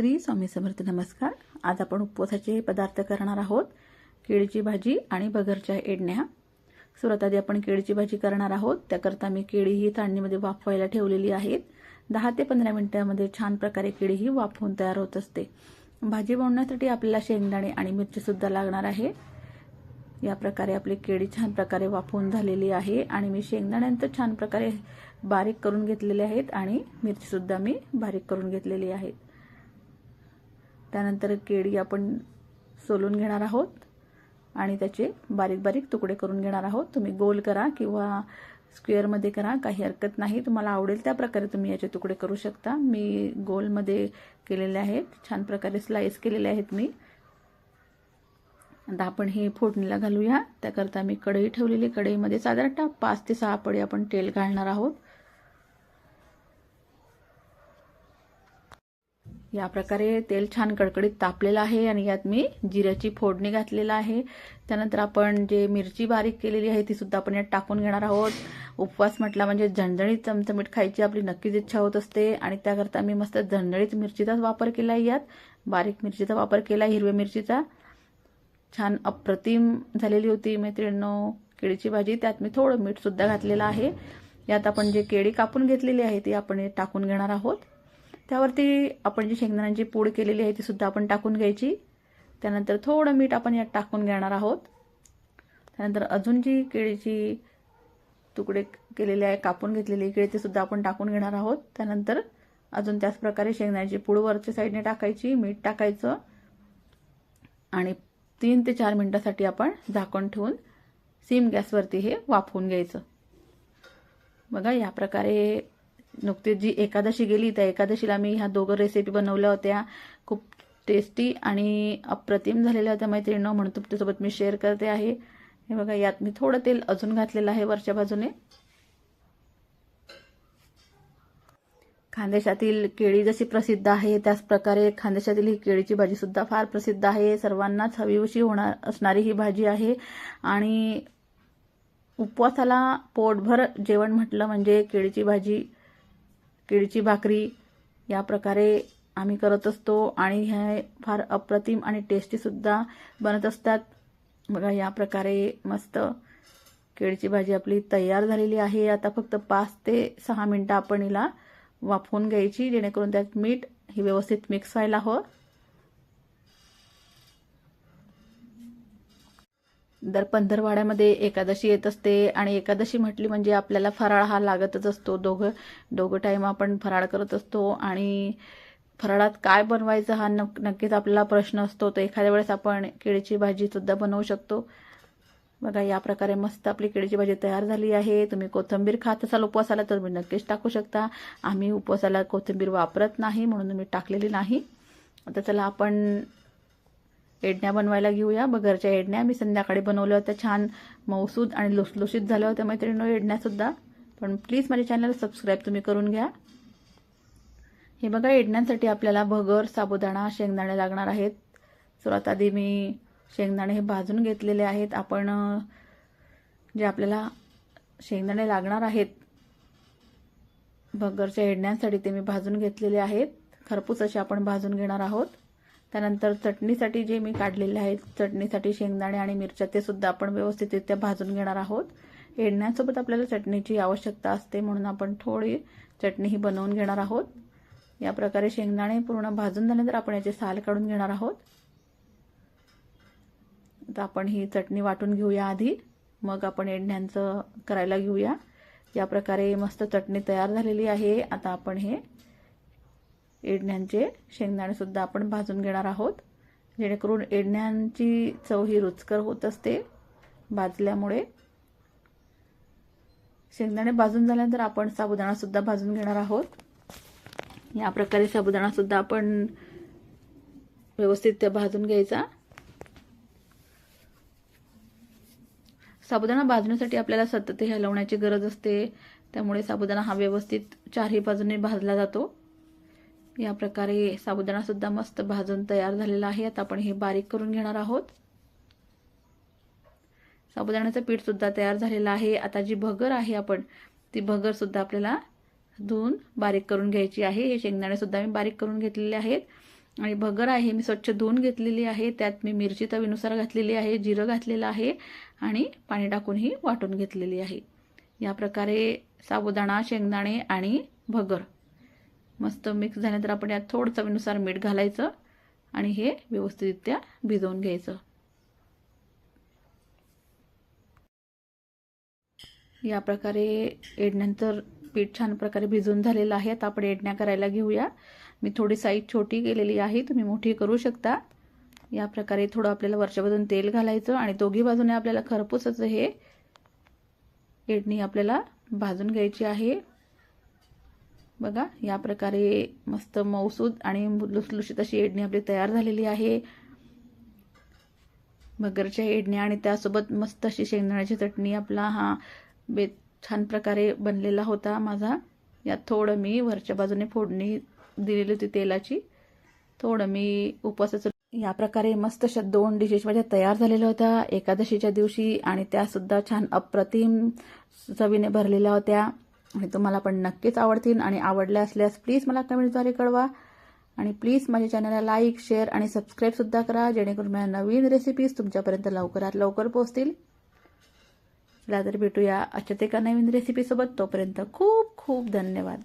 श्री स्वामी समर्थ नमस्कार. आज आपण उपवासाचे पदार्थ करणार आहोत. केळीची भाजी आणि बगरच्या एडण्या. सुरुवात आधी आपण केळीची भाजी करणार आहोत. त्याकरता मी केळी ही चाळणीमध्ये वाफवायला ठेवलेली आहेत. दहा ते पंधरा मिनिटामध्ये छान प्रकारे केळी ही वाफवून तयार होत असते. भाजी बनवण्यासाठी आपल्याला शेंगदाणे आणि मिरचीसुद्धा लागणार आहे. या प्रकारे आपली केळी छान प्रकारे वाफवून झालेली आहे आणि मी शेंगदाण्यांचं छान प्रकारे बारीक करून घेतलेले आहेत आणि मिरचीसुद्धा मी बारीक करून घेतलेली आहेत. त्यानंतर केळी आपण सोलून घेणार आहोत आणि त्याचे बारीक बारीक तुकडे करून घेणार आहोत. तुम्ही गोल करा किंवा स्क्वेअरमध्ये करा काही हरकत नाही. तुम्हाला आवडेल त्या प्रकारे तुम्ही याचे तुकडे करू शकता. मी गोलमध्ये केलेले आहेत. छान प्रकारे स्लाईस केलेले आहेत मी. आता आपण हे फोडणीला घालूया. त्याकरता मी कढई ठेवलेली. कढईमध्ये साधारणतः पाच ते सहा पडे आपण तेल घालणार आहोत. या प्रकारे तेल छान कडकडीत तापलेलं आहे आणि यात मी जिऱ्याची फोडणी घातलेलं आहे. त्यानंतर आपण जे मिरची बारीक केलेली आहे ती सुद्धा आपण यात टाकून घेणार आहोत. उपवास म्हटला म्हणजे झणझणीत चमचमीट खायची आपली नक्कीच इच्छा होत असते आणि त्याकरता मी मस्त झणझणीत मिरचीचाच वापर केला आहे यात. बारीक मिरचीचा वापर केला हिरव्या मिरचीचा. छान अप्रतिम झालेली होती मैत्रिणींनो. केळीची भाजी त्यात मी थोडं मीठसुद्धा घातलेलं आहे. यात आपण जे केळी कापून घेतलेली आहे ती आपण टाकून घेणार आहोत. त्यावरती आपण जी शेंगदाण्यांची पूड केलेली आहे ती सुद्धा आपण टाकून घ्यायची. त्यानंतर थोडं मीठ आपण यात टाकून घेणार आहोत. त्यानंतर अजून जी केळीची तुकडे केलेले आहे कापून घेतलेली केळी ते सुद्धा आपण टाकून घेणार आहोत. त्यानंतर अजून त्याच प्रकारे शेंगदाण्याची पूड वरच्या साईडने टाकायची मीठ टाकायचं. आणि तीन ते चार मिनटासाठी आपण झाकण ठेवून सिम गॅसवरती हे वाफवून घ्यायचं. बघा या प्रकारे नुकतीच जी एकादशी गेली त्या एकादशीला मी ह्या दोघं रेसिपी बनवल्या होत्या. खूप टेस्टी आणि अप्रतिम झालेल्या होत्या मैत्रिणीनं म्हणून तुमच्यासोबत मी शेअर करते आहे. हे बघा यात मी थोडं तेल अजून घातलेलं आहे वरच्या बाजूने. खानदेशातील केळी जशी प्रसिद्ध आहे त्याच प्रकारे खानदेशातील ही केळीची भाजी सुद्धा फार प्रसिद्ध आहे. सर्वांनाच हवीवशी होणार असणारी ही भाजी आहे. आणि उपवासाला पोटभर जेवण म्हटलं म्हणजे केळीची भाजी केळीची भाकरी या प्रकारे आम्ही करत असतो आणि हे फार अप्रतिम आणि टेस्टीसुद्धा बनत असतात. बघा या प्रकारे मस्त केळीची भाजी आपली तयार झालेली आहे. आता फक्त पाच ते सहा मिनटं आपण हिला वाफवून घ्यायची जेणेकरून त्यात मीठ हे व्यवस्थित मिक्स व्हायला हवं. दर पंधरवाड्यामध्ये एकादशी येत असते आणि एकादशी म्हटली म्हणजे आपल्याला फराळ हा लागतच असतो. दोघं दोघं टाईम आपण फराळ करत असतो आणि फराळात काय बनवायचं हा नक नक्कीच आपल्याला प्रश्न असतो. तर एखाद्या वेळेस आपण केळीची भाजीसुद्धा बनवू शकतो. बघा या प्रकारे मस्त आपली केळीची भाजी तयार झाली आहे. तुम्ही कोथिंबीर खात असाल उपवासाला तर तुम्ही नक्कीच टाकू शकता. आम्ही उपवासाला कोथिंबीर वापरत नाही म्हणून मी टाकलेली नाही. आता चला आपण येडण्या बनवायला घेऊया. बगरच्या येडण्या मी संध्याकाळी बनवल्या होत्या. छान मौसूद आणि लुसलुशीत झाल्या होत्या मैत्रिणी येडण्यासुद्धा पण प्लीज माझ्या चॅनल सबस्क्राईब तुम्ही करून घ्या. हे बघा येडण्यांसाठी आपल्याला भगर साबुदाणा शेंगदाणे लागणार आहेत. सुरुवात आधी मी शेंगदाणे हे भाजून घेतलेले आहेत. आपण जे आपल्याला शेंगदाणे लागणार आहेत भगरच्या एडण्यांसाठी ते मी भाजून घेतलेले आहेत. खरपूस असे आपण भाजून घेणार आहोत. त्यानंतर चटणीसाठी जे मी काढलेले आहेत चटणीसाठी शेंगदाणे आणि मिरच्या ते सुद्धा आपण व्यवस्थितरित्या भाजून घेणार आहोत. एडण्यासोबत आपल्याला चटणीची आवश्यकता असते म्हणून आपण थोडी चटणी ही बनवून घेणार आहोत. या प्रकारे शेंगदाणे पूर्ण भाजून झाल्यानंतर आपण याचे साल काढून घेणार आहोत. आता आपण ही चटणी वाटून घेऊया आधी. मग आपण एडण्यांचं करायला घेऊया. या प्रकारे मस्त चटणी तयार झालेली आहे. आता आपण हे एडण्यांचे शेंगदाणेसुद्धा आपण भाजून घेणार आहोत. जेणेकरून एडण्यांची चव ही रुचकर होत असते. भाजल्यामुळे शेंगदाणे भाजून झाल्यानंतर आपण साबुदाणासुद्धा भाजून घेणार आहोत. या प्रकारे साबुदाणासुद्धा आपण व्यवस्थित भाजून घ्यायचा. साबुदाणा भाजण्यासाठी आपल्याला सतत हलवण्याची गरज असते. त्यामुळे साबुदाणा हा व्यवस्थित चारही बाजूने भाजला जातो. या प्रकारे साबुदाणासुद्धा मस्त भाजून तयार झालेला आहे. आता आपण हे बारीक करून घेणार आहोत. साबुदाण्याचं पीठसुद्धा तयार झालेलं आहे. आता जी भगर आहे आपण ती भगरसुद्धा आपल्याला धुवून बारीक करून घ्यायची आहे. हे शेंगदाणेसुद्धा मी बारीक करून घेतलेले आहेत. आणि भगर आहे मी स्वच्छ धुवून घेतलेली आहे. त्यात मी मिरची चवीनुसार घातलेली आहे जिरं घातलेलं आहे आणि पाणी टाकूनही वाटून घेतलेली आहे. या प्रकारे साबुदाणा शेंगदाणे आणि भगर मस्त मिक्स झाल्यानंतर आपण यात थोडं चवीनुसार मीठ घालायचं आणि हे व्यवस्थितरित्या भिजवून घ्यायचं. या प्रकारे एडनंतर पीठ छान प्रकारे भिजून झालेलं आहे. आता आपण एडण्या करायला घेऊया. मी थोडी साईज छोटी केलेली आहे. तुम्ही मोठी करू शकता. या प्रकारे थोडं आपल्याला वरच्या बाजून तेल घालायचं आणि दोघी बाजूने आपल्याला खरपूसचं हे एडणी आपल्याला भाजून घ्यायची आहे. बघा या प्रकारे मस्त मऊसूद आणि लुसलुशीत अशी एडणी आपली तयार झालेली आहे. भगरच्या एडण्या आणि त्यासोबत मस्त अशी शेंगदाण्याची चटणी आपला हा बेत छान प्रकारे बनलेला होता माझा. यात थोडं मी वरच्या बाजूने फोडणी दिलेली होती तेलाची. थोडं मी उपवासाचं या प्रकारे मस्त अशा दोन डिशेस माझ्या तयार झालेल्या होत्या. एकादशीच्या दिवशी आणि त्यासुद्धा छान अप्रतिम चवीने भरलेल्या होत्या. आणि तुम्हाला पण नक्कीच आवडतील. आणि आवडल्या असल्यास प्लीज मला कमेंटद्वारे कळवा. आणि प्लीज माझ्या चॅनलला लाईक शेअर आणि सबस्क्राईबसुद्धा करा. जेणेकरून माझ्या नवीन रेसिपीज तुमच्यापर्यंत लवकरात लवकर पोहोचतील. चला तर भेटूया आजच्या एका नवीन रेसिपीसोबत तोपर्यंत खूप खूप धन्यवाद.